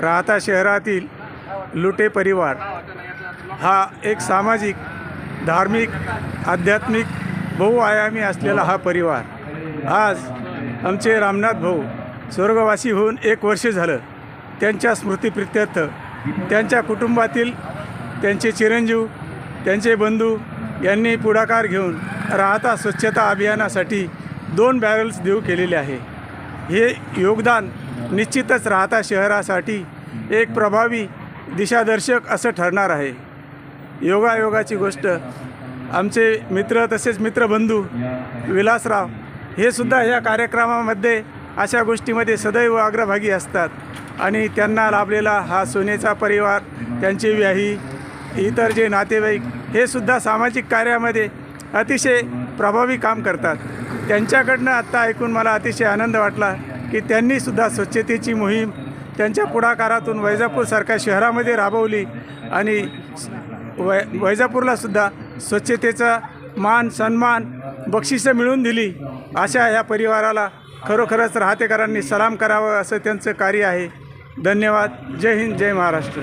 राहता शहरातील लुटे परिवार हा एक सामाजिक धार्मिक आध्यात्मिक बहुआयामी असलेला हा परिवार. आज आमचे रामनाथ भाऊ स्वर्गवासी होऊन एक वर्ष झालं त्यांच्या स्मृतीप्रित्यर्थ त्यांच्या कुटुंबातील त्यांचे चिरंजीव त्यांचे बंधू यांनी पुढाकार घेऊन राहता स्वच्छता अभियानासाठी दोन बॅरल्स देऊ केलेले आहे. हे योगदान निश्चितच राहता शहरासाठी एक प्रभावी दिशादर्शक असं ठरणार आहे. योगायोगाची गोष्ट. आमचे मित्र तसेच मित्रबंधू विलासराव हे सुद्धा ह्या कार्यक्रमामध्ये अशा गोष्टीमध्ये सदैव अग्रभागी असतात आणि त्यांना लाभलेला हा सोनेचा परिवार त्यांचे व्याही इतर जे नातेवाईक हे सुद्धा सामाजिक कार्यामध्ये अतिशय प्रभावी काम करतात. त्यांच्याकडनं आत्ता ऐकून मला अतिशय आनंद वाटला. की त्यांनीसुद्धा स्वच्छतेची मोहीम त्यांच्या पुढाकारातून वैजापूरसारख्या शहरामध्ये राबवली आणि वै वैजापूरलासुद्धा स्वच्छतेचा मान सन्मान बक्षिसं मिळवून दिली. अशा ह्या परिवाराला खरोखरच राहतेकरांनी सलाम करावं असं त्यांचं कार्य आहे. धन्यवाद. जय हिंद जय महाराष्ट्र.